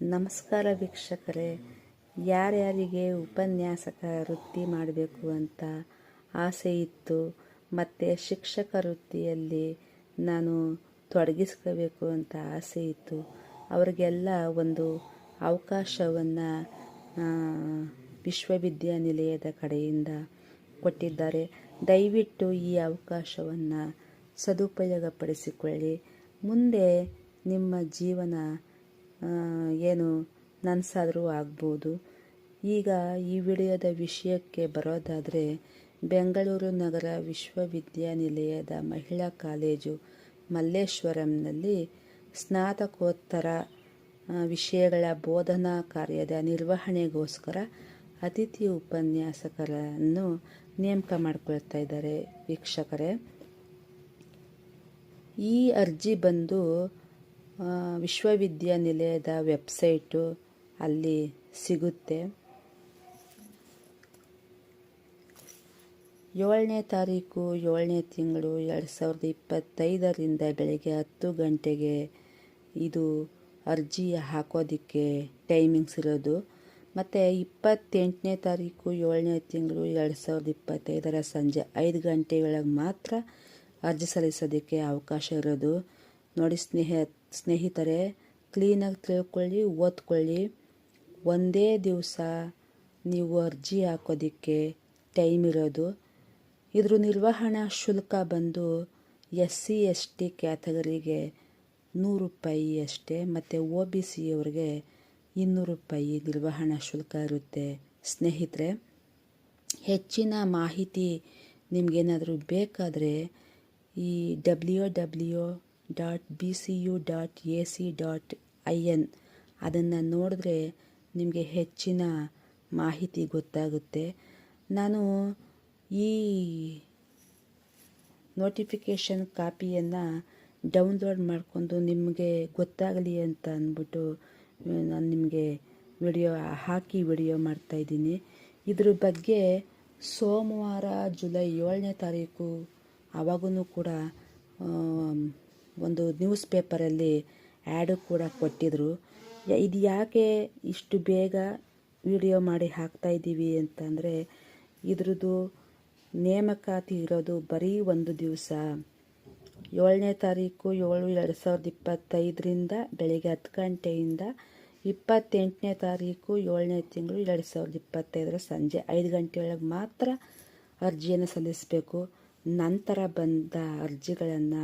ನಮಸ್ಕಾರ ವೀಕ್ಷಕರೇ. ಯಾರ್ಯಾರಿಗೆ ಉಪನ್ಯಾಸಕ ವೃತ್ತಿ ಮಾಡಬೇಕು ಅಂತ ಆಸೆ ಇತ್ತು, ಮತ್ತು ಶಿಕ್ಷಕ ವೃತ್ತಿಯಲ್ಲಿ ನಾನು ತೊಡಗಿಸ್ಕೋಬೇಕು ಅಂತ ಆಸೆ ಇತ್ತು, ಅವರಿಗೆಲ್ಲ ಒಂದು ಅವಕಾಶವನ್ನು ವಿಶ್ವವಿದ್ಯಾನಿಲಯದ ಕಡೆಯಿಂದ ಕೊಟ್ಟಿದ್ದಾರೆ. ದಯವಿಟ್ಟು ಈ ಅವಕಾಶವನ್ನು ಸದುಪಯೋಗಪಡಿಸಿಕೊಳ್ಳಿ. ಮುಂದೆ ನಿಮ್ಮ ಜೀವನ ಏನು ನನಸಾದರೂ ಆಗ್ಬೋದು. ಈಗ ಈ ವಿಡಿಯೋದ ವಿಷಯಕ್ಕೆ ಬರೋದಾದರೆ, ಬೆಂಗಳೂರು ನಗರ ವಿಶ್ವವಿದ್ಯಾನಿಲಯದ ಮಹಿಳಾ ಕಾಲೇಜು ಮಲ್ಲೇಶ್ವರಂನಲ್ಲಿ ಸ್ನಾತಕೋತ್ತರ ವಿಷಯಗಳ ಬೋಧನಾ ಕಾರ್ಯದ ನಿರ್ವಹಣೆಗೋಸ್ಕರ ಅತಿಥಿ ಉಪನ್ಯಾಸಕರನ್ನು ನೇಮಕ ಮಾಡಿಕೊಳ್ತಾ ಇದ್ದಾರೆ ವೀಕ್ಷಕರೇ. ಈ ಅರ್ಜಿ ಬಂದು ವಿಶ್ವವಿದ್ಯಾನಿಲಯದ ವೆಬ್ಸೈಟು ಅಲ್ಲಿ ಸಿಗುತ್ತೆ. ಏಳನೇ ತಾರೀಕು, ಏಳನೇ ತಿಂಗಳು ಎರಡು ಸಾವಿರದ ಇಪ್ಪತ್ತೈದರಿಂದ ಬೆಳಗ್ಗೆ ಹತ್ತು ಗಂಟೆಗೆ ಇದು ಅರ್ಜಿ ಹಾಕೋದಕ್ಕೆ ಟೈಮಿಂಗ್ಸ್ ಇರೋದು. ಮತ್ತು ಇಪ್ಪತ್ತೆಂಟನೇ ತಾರೀಕು, ಏಳನೇ ತಿಂಗಳು ಎರಡು ಸಾವಿರದ ಇಪ್ಪತ್ತೈದರ ಸಂಜೆ ಐದು ಗಂಟೆಯೊಳಗೆ ಮಾತ್ರ ಅರ್ಜಿ ಸಲ್ಲಿಸೋದಕ್ಕೆ ಅವಕಾಶ ಇರೋದು. ನೋಡಿ ಸ್ನೇಹ, ಸ್ನೇಹಿತರೆ ಕ್ಲೀನಾಗಿ ತಿಳ್ಕೊಳ್ಳಿ, ಓದ್ಕೊಳ್ಳಿ. ಒಂದೇ ದಿವಸ ನೀವು ಅರ್ಜಿ ಹಾಕೋದಕ್ಕೆ ಟೈಮ್ ಇರೋದು. ಇದ್ರ ನಿರ್ವಹಣಾ ಶುಲ್ಕ ಬಂದು ಎಸ್ ಸಿ ಎಸ್ ಟಿ ಕ್ಯಾಟಗರಿಗೆ ನೂರು ರೂಪಾಯಿ ಅಷ್ಟೇ, ಮತ್ತು ಓ ಬಿ ಸಿ ಅವ್ರಿಗೆ ಇನ್ನೂರು ರೂಪಾಯಿ ನಿರ್ವಹಣಾ ಶುಲ್ಕ ಇರುತ್ತೆ. ಸ್ನೇಹಿತರೆ, ಹೆಚ್ಚಿನ ಮಾಹಿತಿ ನಿಮಗೇನಾದರೂ ಬೇಕಾದರೆ ಈ W W dot B C U dot A C dot I N ಅದನ್ನು ನೋಡಿದ್ರೆ ನಿಮಗೆ ಹೆಚ್ಚಿನ ಮಾಹಿತಿ ಗೊತ್ತಾಗುತ್ತೆ. ನಾನು ಈ ನೋಟಿಫಿಕೇಷನ್ ಕಾಪಿಯನ್ನು ಡೌನ್ಲೋಡ್ ಮಾಡಿಕೊಂಡು ನಿಮಗೆ ಗೊತ್ತಾಗಲಿ ಅಂತ ಅಂದ್ಬಿಟ್ಟು ನಾನು ನಿಮಗೆ ವಿಡಿಯೋ ಹಾಕಿ ವಿಡಿಯೋ ಮಾಡ್ತಾಯಿದ್ದೀನಿ ಇದ್ರ ಬಗ್ಗೆ ಸೋಮವಾರ, ಜುಲೈ ಏಳನೇ ತಾರೀಕು ಆವಾಗೂ ಕೂಡ ಒಂದು ನ್ಯೂಸ್ ಪೇಪರಲ್ಲಿ ಆ್ಯಡು ಕೂಡ ಕೊಟ್ಟಿದ್ದರು ಇದು ಯಾಕೆ ಇಷ್ಟು ಬೇಗ ವಿಡಿಯೋ ಮಾಡಿ ಹಾಕ್ತಾ ಇದ್ದೀವಿ ಅಂತಂದರೆ, ಇದ್ರದ್ದು ನೇಮಕಾತಿ ಇರೋದು ಬರೀ ಒಂದು ದಿವಸ. ಏಳನೇ ತಾರೀಕು ಏಳು ಎರಡು ಸಾವಿರದ ಇಪ್ಪತ್ತೈದರಿಂದ ಬೆಳಗ್ಗೆ ಹತ್ತು ಗಂಟೆಯಿಂದ ಇಪ್ಪತ್ತೆಂಟನೇ ತಾರೀಕು ಏಳನೇ ತಿಂಗಳು ಎರಡು ಸಾವಿರದ ಇಪ್ಪತ್ತೈದರ ಸಂಜೆ ಐದು ಗಂಟೆಯೊಳಗೆ ಮಾತ್ರ ಅರ್ಜಿಯನ್ನು ಸಲ್ಲಿಸಬೇಕು. ನಂತರ ಬಂದ ಅರ್ಜಿಗಳನ್ನು